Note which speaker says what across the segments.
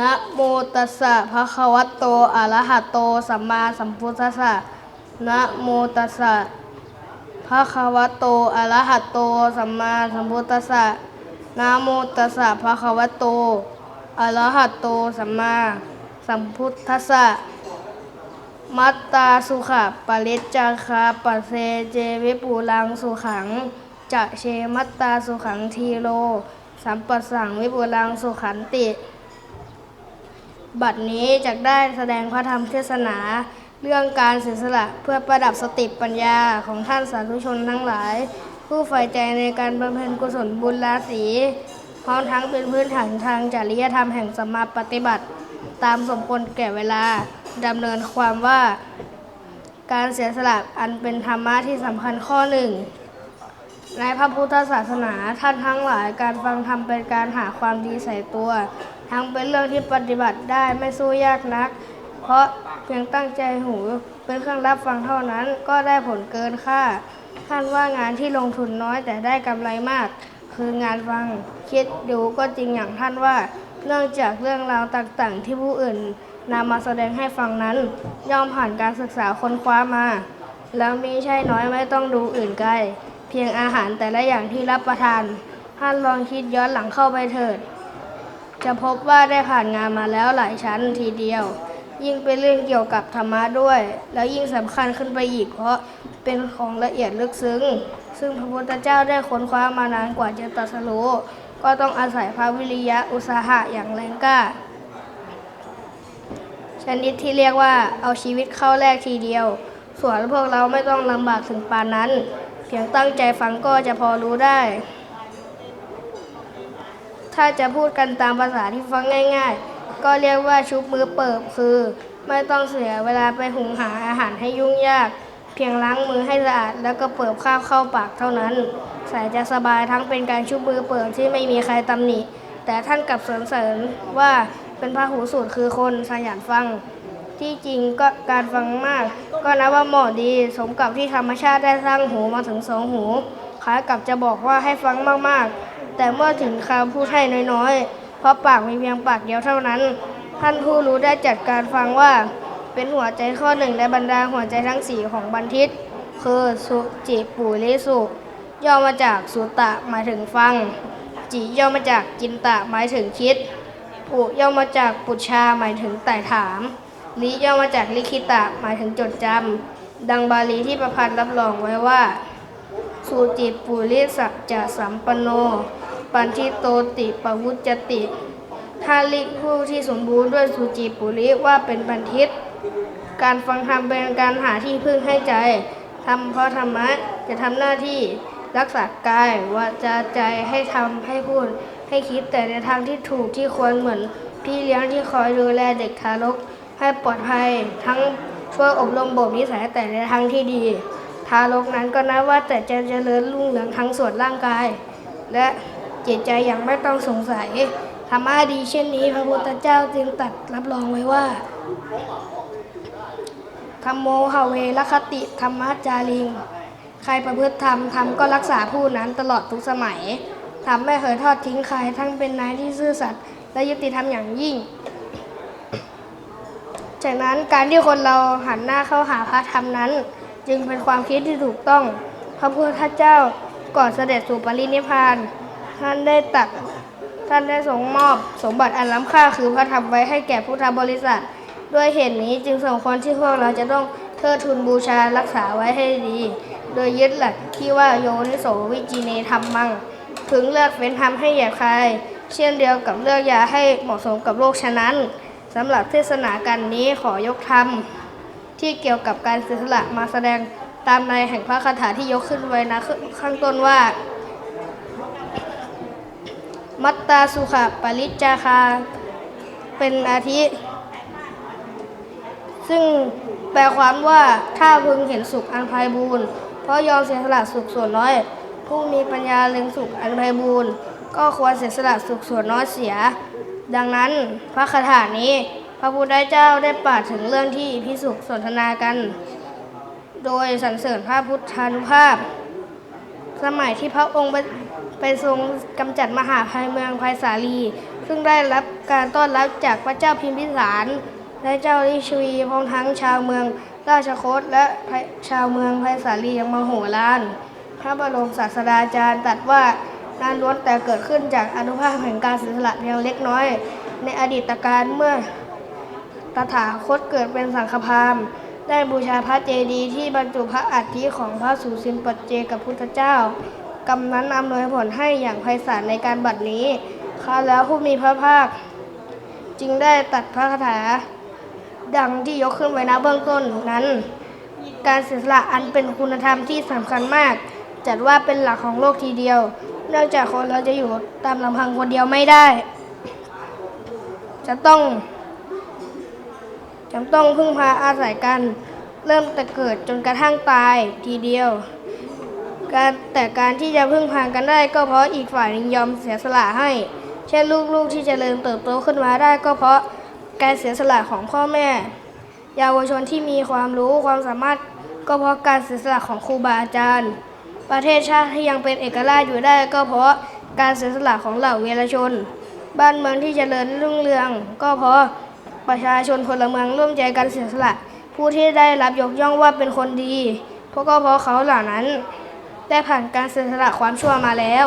Speaker 1: นะโมตัสสะภะคะวะโตอะระหะโตสัมมาสัมพุทธัสสะนะโมตัสสะภะคะวะโตอะระหะโตสัมมาสัมพุทธัสสะนะโมตัสสะภะคะวะโตอะระหะโตสัมมาสัมพุทธัสสะมัตตาสุขะปะริจจาคาปะเซเจวิปูลังสุขังจะเชมัตตาสุขังทีโล สัมปสังวิปูลังสุขันติ บัดนี้จะได้แสดงพระธรรมเทศนา เรื่องการเสียสละเพื่อประดับสติปัญญาของท่านสาธุชนทั้งหลาย ผู้ใฝ่ใจในการบำเพ็ญกุศลบุญราศีพร้อมทั้งเป็นพื้นฐานทางจริยธรรมแห่งสมมาปฏิบัติ ตามสมควรแก่เวลาดำเนินความว่า การเสียสละอันเป็นธรรมะที่สำคัญข้อหนึ่งในพระพุทธศาสนาท่านทั้งหลายการฟังธรรมเป็นการหาความดีใส่ตัว ทั้งเป็นเรื่องที่ปฏิบัติได้ไม่สู้ยากนัก เพราะเพียงตั้งใจหูเป็นเครื่องรับฟังเท่านั้นก็ได้ผลเกินค่าท่านว่างานที่ลงทุนน้อยแต่ได้กำไรมาก คืองานฟังคิดดูก็จริงอย่างท่านว่า เนื่องจากเรื่องราวต่างๆ ที่ผู้อื่นนำมาแสดงให้ฟังนั้น ย่อมผ่านการศึกษาค้นคว้ามา แล้วมีใช่น้อยไม่ต้องดูอื่นไกล เพียงอาหารแต่ละอย่างที่รับประทานท่านลองคิดย้อนหลังเข้าไปเถิด จะพบว่าได้ผ่านงานมาแล้วหลายชั้นทีเดียว ยิ่งเป็นเรื่องเกี่ยวกับธรรมะด้วย แล้วยิ่งสำคัญขึ้นไปอีกเพราะเป็นของละเอียดลึกซึ้ง ซึ่งพระพุทธเจ้าได้ค้นคว้ามานานกว่าจะตรัสรู้ก็ต้องอาศัยพระวิริยะอุตสาหะอย่างแรงกล้า ชนิดที่เรียกว่าเอาชีวิตเข้าแลกทีเดียว ส่วนพวกเราไม่ต้องลำบากถึงปานนั้น เพียงตั้งใจฟังก็จะพอรู้ได้ ถ้าจะพูดกันตามภาษาที่ฟังง่าย ๆ ก็เรียกว่าชุบมือเปิบคือ ไม่ต้องเสียเวลาไปหุงหาอาหารให้ยุ่งยาก เพียงล้างมือให้สะอาดแล้วก็เปิบข้าวเข้าปากเท่านั้นสายจะสบายทั้งเป็นการชุบมือเปิบที่ไม่มีใครตำหนิแต่ท่านกลับสรรเสริญว่าเป็นพระหูสูตรคือคนขยันฟัง ที่จริงก็การฟังมาก ก็นับว่าเหมาะดีสมกับที่ธรรมชาติได้สร้างหูมาถึงสองหูคล้ายกับจะบอกว่าให้ฟังมากๆ แต่เมื่อถึงคำพูดให้น้อยๆ เพราะปากมีเพียงปากเดียวเท่านั้น ท่านผู้รู้ได้จัดการฟังว่า เป็นหัวใจข้อหนึ่งในบรรดาหัวใจทั้งสี่ของบันทิต คือสุจิปุริสุ ย่อมาจากสุตะหมายถึงฟัง จิย่อมาจากจินตะหมายถึงคิดปุย่อมาจากปุชาหมายถึงไต่ถามลิย่อมาจากลิขิตะหมายถึงจดจำดังบาลีที่ประพันธ์รับรองไว้ว่า สูจิปุริสัจจะสัมปโน ปันทิโตติปวุจติ ถ้าเรียกผู้ที่สมบูรณ์ด้วยสูจิปุริว่าเป็นบันทิต การฟังธรรมเป็นการหาที่พึ่งให้ใจทำเพราะธรรมะจะทำหน้าที่รักษากายวาจาใจให้ทำให้พูด ให้คิดแต่ในทางที่ถูกที่ควรเหมือน พี่เลี้ยงที่คอยดูแลเด็กทารก ให้ปลอดภัยทั้งช่วยอบรมบ่มนิสัยแต่ในทางที่ดี ทารกนั้นก็นับว่าแต่จะเจริญรุ่งเรืองทั้งส่วนร่างกาย และ จิตใจอย่างไม่ต้องสงสัยธรรมะดีเช่นนี้ พระพุทธเจ้าจึงตัดรับรองไว้ว่าธรรมโมหเวรคติธรรมจาริง ใครประพฤติธรรมธรรมก็รักษาผู้นั้นตลอดทุกสมัยธรรมไม่เคยทอดทิ้งใครทั้งเป็นนายที่ซื่อสัตย์และยุติธรรมอย่างยิ่ง จากนั้นการที่คนเราหันหน้าเข้าหาพระธรรมนั้น จึงเป็นความคิดที่ถูกต้อง พระพุทธเจ้าก่อนเสด็จสู่ปรินิพพาน ท่านได้ตัดท่านได้ทรงมอบสมบัติอันล้ำค่าคือพระธรรมไว้ให้แก่พุทธบริษัท ด้วยเหตุนี้จึงสมควรที่พวกเราจะต้องเทิดทูนบูชารักษาไว้ให้ดี โดยยึดหลักที่ว่าโยนิโสวิจีเนธรรมมังพึงเลือกเฟ้นทำให้แยบคายเช่นเดียวกับเลือกยาให้เหมาะสมกับโรคฉะนั้นสำหรับเทศนากันนี้ขอยกธรรมที่เกี่ยวกับการเสียสละมาแสดงตามในแห่งพระคาถาที่ยกขึ้นไว้นะข้างต้นว่า มัตตาสุขปริจจาคา เป็นอาทิ ซึ่งแปลความว่าถ้าพึงเห็นสุขอันไพบูรณ์เพราะยอมเสียสละสุขส่วนน้อย ผู้มีปัญญาเล็งสุขอันไพบูรณ์ก็ควรเสียสละสุขส่วนน้อยเสีย ดังนั้นพระคาถานี้ พระพุทธเจ้าได้ปราดถึงเรื่องที่พิสุขสนทนากัน โดยสรรเสริญพระพุทธานุภาพ สมัยที่พระองค์ ไปทรงกำจัดมหาภัยเมืองภัยสาลี ซึ่งได้รับการต้อนรับจากพระเจ้าพิมพิสารและเจ้าลิชวีพร้อมทั้งชาวเมืองราชคตและชาวเมืองภัยสาลียังมโหฬารพระบรมศาสดาจารย์ตรัสว่าการล้วนแต่เกิดขึ้นจากอนุภาพแห่งการเสียสละเพียงเล็กน้อย ในอดีตการเมื่อตถาคตเกิดเป็นสังฆพามได้บูชาพระเจดีย์ที่บรรจุพระอัฐิของพระสุสินปัจเจกับพุทธเจ้า กำนั้นอำนวยผลให้อย่างไพศาลในการบัดนี้ข้าแล้วผู้มีพระภาค จึงได้ตัดพระคาถา ดังที่ยกขึ้นไว้ณเบื้องต้นนั้น การเสียสละอันเป็นคุณธรรมที่สำคัญมาก จัดว่าเป็นหลักของโลกทีเดียว เนื่องจากคนเราจะอยู่ตามลำพังคนเดียวไม่ได้ จะต้องจำต้องพึ่งพาอาศัยกัน เริ่มแต่เกิดจนกระทั่งตายทีเดียว การแต่การที่จะพึ่งพากันได้ ก็เพราะอีกฝ่ายหนึงยอมเสียสละให้ เช่นลูกๆที่จเจริญเติบโตขึ้นมาได้ ก็เพราะการเสียสละของพ่อแม่ เยาวชนที่มีความรู้ความสามารถ ก็เพราะการเสียสละของครูบาอาจารย์ ประเทศชาติที่ยังเป็นเอกราชอยู่ได้ ก็เพราะการเสียสละของเหล่าเวรชน บ้านเมืองที่จเจริญรุ่งเรือง ก็เพราะประชาชนพลเมืองร่วมใจกันเสียสละ ผู้ที่ได้รับยกย่องว่าเป็นคนดีเพราะก็เพราะเขาเหล่านั้น ได้ผ่านการเสียสละความชั่วมาแล้ว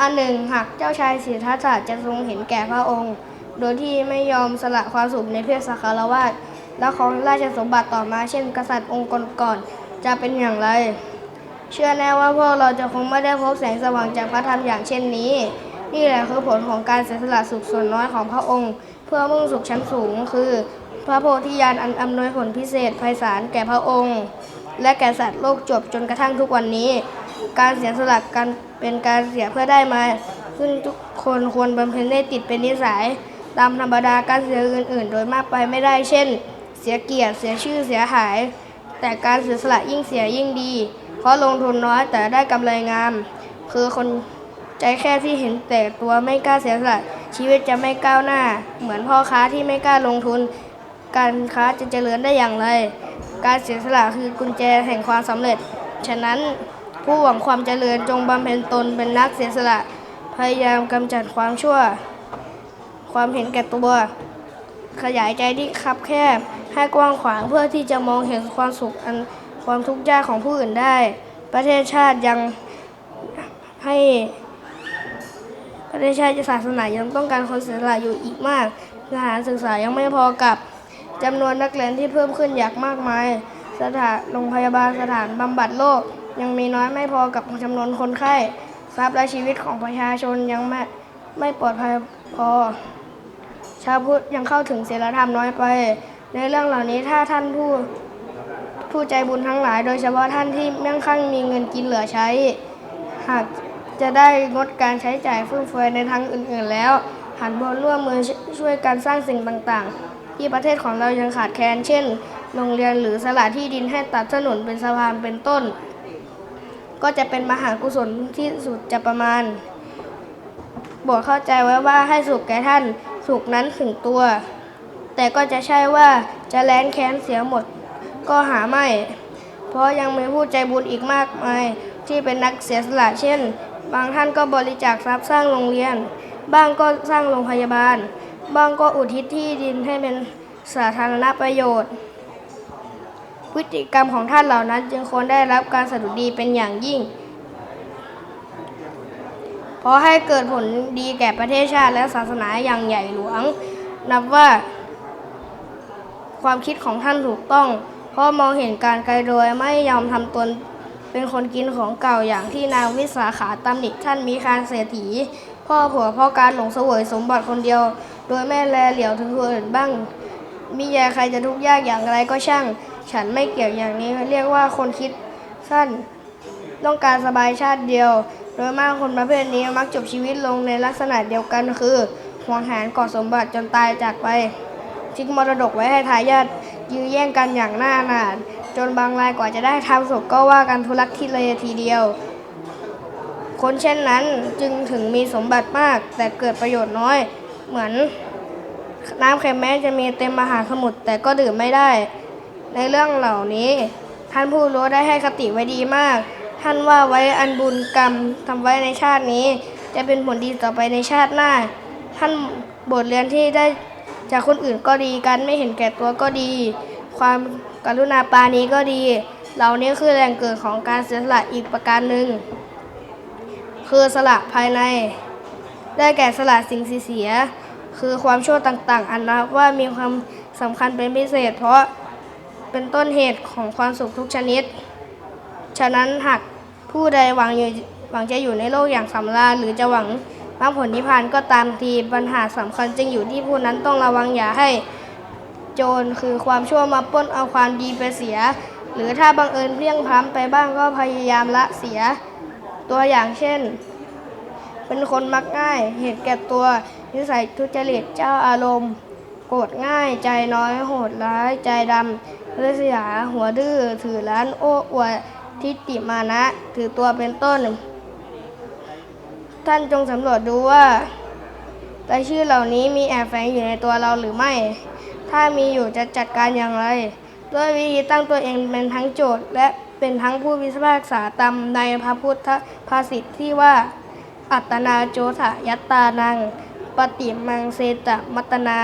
Speaker 1: อันหนึ่งหากเจ้าชายสิทธัตถะจะทรงเห็นแก่พระองค์ โดยที่ไม่ยอมสละความสุขในเพศสักการวาสและของราชสมบัติต่อมาเช่น กษัตริย์องค์ก่อนๆจะเป็นอย่างไร เชื่อแน่ว่าพวกเราจะคงไม่ได้พบแสงสว่างจากพระธรรมอย่างเช่นนี้ นี่แหละคือผลของการเสียสละสุขส่วนน้อยของพระองค์ เพื่อมุ่งสุขชั้นสูงคือ พระโพธิญาณอันอำนวยผลพิเศษไพศาลแก่พระองค์ และแก่สัตว์โลกจบจนกระทั่งทุกวันนี้ การเสียสละกันเป็นการเสียเพื่อได้มา ซึ่งทุกคนควรบำเพ็ญได้ติดเป็นนิสัย ตามธรรมดาการเสียอื่น ๆ โดยมากไปไม่ได้เช่น เสียเกียรติเสียชื่อเสียหาย แต่การเสียสละยิ่งเสียยิ่งดี เพราะลงทุนน้อยแต่ได้กำไรงาม คือคนใจแค่ที่เห็นแต่ตัวไม่กล้าเสียสละชีวิตจะไม่ก้าวหน้า เหมือนพ่อค้าที่ไม่กล้าลงทุน การค้าจะเจริญได้อย่างไร การเสียสละคือกุญแจแห่งความสำเร็จ ฉะนั้นผู้หวังความเจริญจงบำเพ็ญตนเป็นนักเสียสละ พยายามกำจัดความชั่ว ความเห็นแก่ตัว ขยายใจที่คับแคบ ให้กว้างขวางเพื่อที่จะมองเห็นความสุขอันความทุกข์ยากของผู้อื่นได้ ประเทศชาติยังให้ประเทศชาติศาสนายังต้องการคนเสียสละอยู่อีกมากสถานศึกษายังไม่พอกับ จำนวนนักเรียนที่เพิ่มขึ้นอย่างมากมาย สถานโรงพยาบาลสถานบำบัดโรคยังมีน้อยไม่พอกับจำนวนคนไข้ทรัพย์และชีวิตของประชาชนยังไม่ไม่ปลอดภัยพอ ชาวพุทธยังเข้าถึงศีลธรรมน้อยไป ในเรื่องเหล่านี้ถ้าท่านผู้ผู้ใจบุญทั้งหลาย โดยเฉพาะท่านที่มั่งคั่งมีเงินกินเหลือใช้ หากจะได้งดการใช้จ่ายฟุ่มเฟือยในทางอื่นๆแล้ว หันมาร่วมมือช่วยกันสร้างสิ่งต่างๆ ที่ประเทศของเรายังขาดแคลนเช่น โรงเรียนหรือสละที่ดินให้ตัดถนนเป็นสะพานเป็นต้น ก็จะเป็นมหากุศลที่สุดจะประมาณโบทเข้าใจไว้ว่าให้สุขแก่ท่านสุขนั้นถึงตัว แต่ก็จะใช่ว่าจะแลนแค้นเสียหมดก็หาไม่ เพราะยังมีผู้ใจบุญอีกมากมาย ที่เป็นนักเสียสละเช่น บางท่านก็บริจาคทรัพย์สร้างโรงเรียน บ้างก็สร้างโรงพยาบาล บางก็อุทิศที่ดินให้เป็นสาธารณประโยชน์ พฤติกรรมของท่านเหล่านั้นจึงควรได้รับการสดุดีเป็นอย่างยิ่ง เพราะให้เกิดผลดีแก่ประเทศชาติและศาสนาอย่างใหญ่หลวง นับว่าความคิดของท่านถูกต้อง เพราะมองเห็นการไกลโดยไม่ยอมทำตนเป็นคนกินของเก่าอย่างที่นางวิสาขาตำหนิท่านมีคารเศรษฐี พ่อผัวเพราะการหลงเสวยสมบัติคนเดียว โดยไม่แลเหลียวถึงคนอื่นบ้างมิยาใครจะทุกข์ยากอย่างไรก็ช่าง ฉันไม่เกี่ยวอย่างนี้ เรียกว่าคนคิดสั้น ต้องการสบายชาติเดียว โดยมากคนประเภทนี้มักจบชีวิตลงในลักษณะเดียวกันคือหวงแหนก่อสมบัติจนตายจากไปทิ้งมรดกไว้ให้ทายาทยื้อแย่งกันอย่างหน้าหนานจนบางรายกว่าจะได้ทำศพก็ว่ากันทุลักทุเลทีเดียว คนเช่นนั้นจึงถึงมีสมบัติมากแต่เกิดประโยชน์น้อย เหมือนน้ำเค็มแม้จะมีเต็มมหาสมุทรแต่ก็ดื่มไม่ได้ ในเรื่องเหล่านี้ ท่านผู้รู้ได้ให้คติไว้ดีมาก ท่านว่าไว้อันบุญกรรมทำไว้ในชาตินี้ จะเป็นผลดีต่อไปในชาติหน้า ท่านบทเรียนที่ได้จากคนอื่นก็ดีการไม่เห็นแก่ตัวก็ดี ความกรุณาปาณีก็ดี เหล่านี้คือแหล่งเกิดของการเสียสละอีกประการหนึ่งคือสละภายใน ได้แก่สละสิ่งเสีย คือความชั่วต่างๆ อันนับว่ามีความสำคัญเป็นพิเศษ เพราะเป็นต้นเหตุของความสุขทุกชนิด ฉะนั้นหากผู้ใดหวังอยู่หวังจะอยู่ในโลกอย่างสำราญหรือจะหวังมรรคผลนิพพานก็ตามทีปัญหาสำคัญจึงอยู่ที่ผู้นั้นต้องระวังอย่าให้ โจรคือความชั่วมาป้นเอาความดีไปเสีย หรือถ้าบังเอิญเพลียงพล้ำไปบ้างก็พยายามละเสีย ตัวอย่างเช่น เป็นคนมักง่าย เหตุแก่ตัว นิสัยทุจริตเจ้าอารมณ์ โกรธง่าย ใจน้อยโหดร้าย ใจดำเลือเสียหัวดื้อ ถือร้านโอ้อวดทิฏฐิมานะ ถือตัวเป็นต้น ท่านจงสำรวจดูว่ารายชื่อเหล่านี้มีแอบแฝงอยู่ในตัวเราหรือไม่ ถ้ามีอยู่จะจัดการอย่างไร ด้วยวิธีตั้งตัวเองเป็นทั้งโจทย์และเป็นทั้งผู้พิพากษาตามในพระพุทธภาษิตที่ว่า อัตนาโจทะยัตตานัง ปฏิมังเซตมัตนา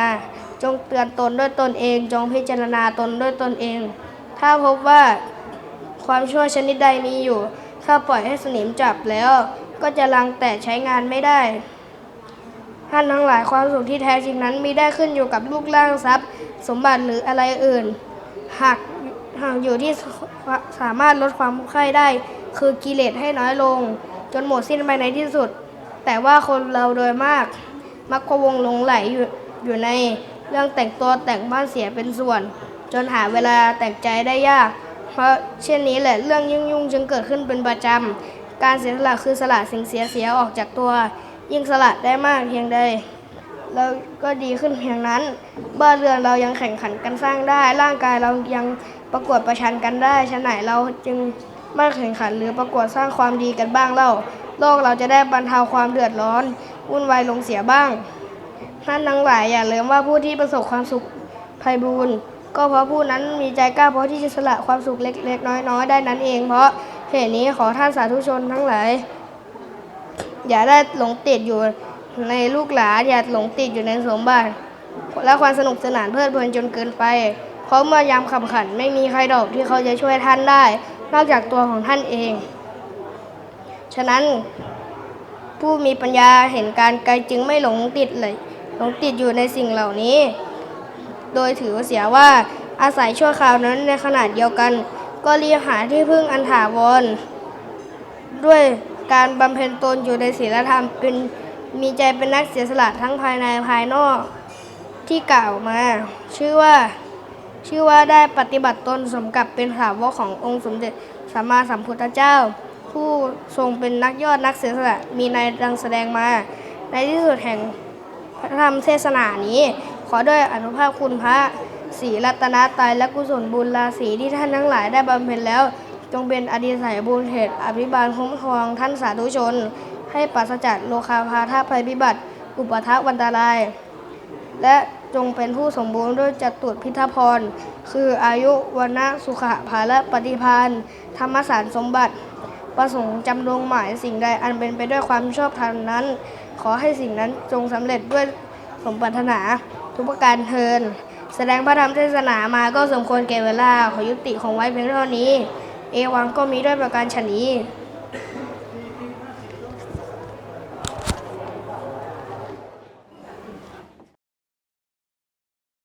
Speaker 1: จงเตือนตนด้วยตนเอง จงพิจารณาตนด้วยตนเอง ถ้าพบว่าความชั่วชนิดใดมีอยู่ ถ้าปล่อยให้สนิมจับแล้ว ก็จะลังแต่ใช้งานไม่ได้ท่านทั้งหลายความสุขที่แท้จริงนั้นมีได้ขึ้นอยู่กับรูปร่างทรัพย์ สมบัติหรืออะไรอื่น หากหากอยู่ที่สามารถลดความใคร่ได้ คือกิเลสให้น้อยลง จนหมดสิ้นไปในที่สุด แต่ว่าคนเราโดยมาก มักพะวงหลงไหลอยู่อยู่ในเรื่องแต่งตัวแต่งบ้านเสียเป็นส่วน จนหาเวลาแต่งใจได้ยาก เพราะเช่นนี้แหละเรื่องยุ่งยุ่งจึงเกิดขึ้นเป็นประจำการเสียสละคือสละสิ่งเสียเสียออกจากตัว ยิ่งสละได้มากเพียงใดเราก็ดีขึ้นเพียงนั้น บ้านเรือนเรายังแข่งขันกันสร้างได้ ร่างกายเรายังประกวดประชันกันได้ฉะไหนเราจึง ไม่แข่งขันหรือประกวดสร้างความดีกันบ้างเล่า โลกเราจะได้บรรเทาความเดือดร้อน วุ่นวายลงเสียบ้างท่านทั้งหลายอย่าลืมว่าผู้ที่ประสบความสุขไพบูรณ์ก็เพราะผู้นั้นมีใจกล้าพอที่จะสละความสุขเล็กๆน้อยๆได้นั้นเอง เพราะเหตุนี้ขอท่านสาธุชนทั้งหลาย อย่าได้หลงติดอยู่ในลูกหลานอย่าหลงติดอยู่ในสมบัติและความสนุกสนานเพลิดเพลินจนเกินไป เพราะเมื่อยามขับขันไม่มีใครดอกที่เขาจะช่วยท่านได้ นอกจากตัวของท่านเอง ฉะนั้นผู้มีปัญญาเห็นการไกลจึงไม่หลงติดเลยหลงติดอยู่ในสิ่งเหล่านี้ โดยถือเสียว่าอาศัยชั่วคราวนั้นในขณะเดียวกัน ก็เรีบหาที่พึ่งอันถาวรด้วยการบำเพ็ญตนอยู่ในศีลธรรมเป็นมีใจเป็นนักเสียสละทั้งภายในภายนอกที่กล่าวมา ชื่อว่า ชื่อว่าได้ปฏิบัติตนสมกับเป็นสาวกขององค์สมเด็จสัมมาสัมพุทธเจ้า ผู้ทรงเป็นนักยอดนักเสียสละมีในดังแสดงมา ในที่สุดแห่งพระธรรมเทศนานี้ ขอด้วยอนุภาพคุณพระศรีรัตนตรัยและกุศลบุญราศีที่ท่านทั้งหลายได้บำเพ็ญแล้ว จงเป็นอดีศัยบุญเหตุอภิบาลคุ้มครองท่านสาธุชน ให้ปราศจากโลคาพาธาภัยพิบัติ อุปทะวันตราย และ จงเป็นผู้สมบูรณ์ด้วยจตุพิทพร คืออายุวันะสุขะภาละปฏิพานธรรมสารสมบัติ ประสงค์จำลงหมายสิ่งใดอันเป็นไปด้วยความชอบธรรมนั้น ขอให้สิ่งนั้นจงสำเร็จด้วยสมปรารถนา ทุกประการเทิน แสดงพระธรรมเทศนามาก็สมควรแก่เวลา ขอยุติของไว้เพียงเท่านี้ เอวังก็มีด้วยประการฉนี้